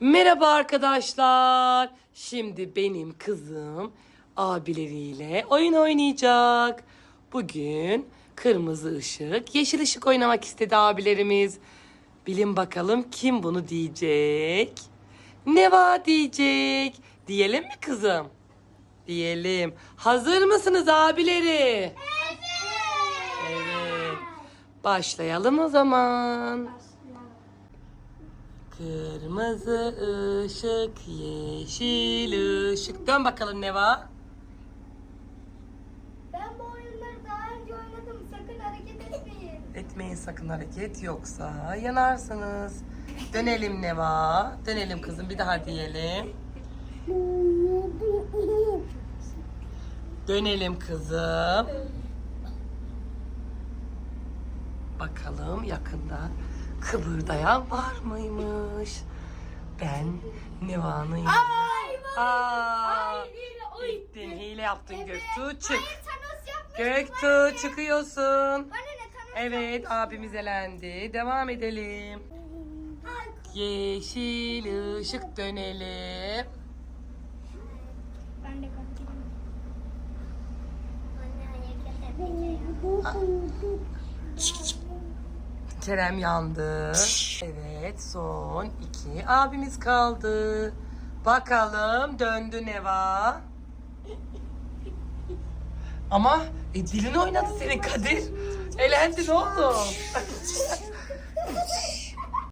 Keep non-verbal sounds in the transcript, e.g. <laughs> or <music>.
Merhaba arkadaşlar. Şimdi benim kızım abileriyle oyun oynayacak. Bugün kırmızı ışık, yeşil ışık oynamak istedi abilerimiz. Bilin bakalım kim bunu diyecek? Neva diyecek. Diyelim mi kızım? Diyelim. Hazır mısınız abileri? Evet. Başlayalım o zaman. Kırmızı ışık, yeşil ışık. Dön bakalım Neva. Ben bu oyunları daha önce oynadım. Sakın hareket etmeyin. Etmeyin sakın hareket yoksa yanarsınız. Dönelim Neva. Dönelim kızım bir daha diyelim. Dönelim kızım. Bakalım yakında kıvırdayan var mıymış? Ben Neva'nın Ay Aa, Ay, hile, oy. gittin hile yaptın Evet. Göktuğ çık. Hayır Thanos yapmış. Göktuğ çıkıyorsun. Bana ne Thanos Evet abimiz elendi. Devam edelim. Ay, Yeşil ışık dönelim. Ben de kaçayım. Anne edeceğim. Kerem yandı. Evet son iki abimiz kaldı. Bakalım döndü Neva. Ama e, dilin oynadı senin Kadir. Elendin oğlum. <laughs>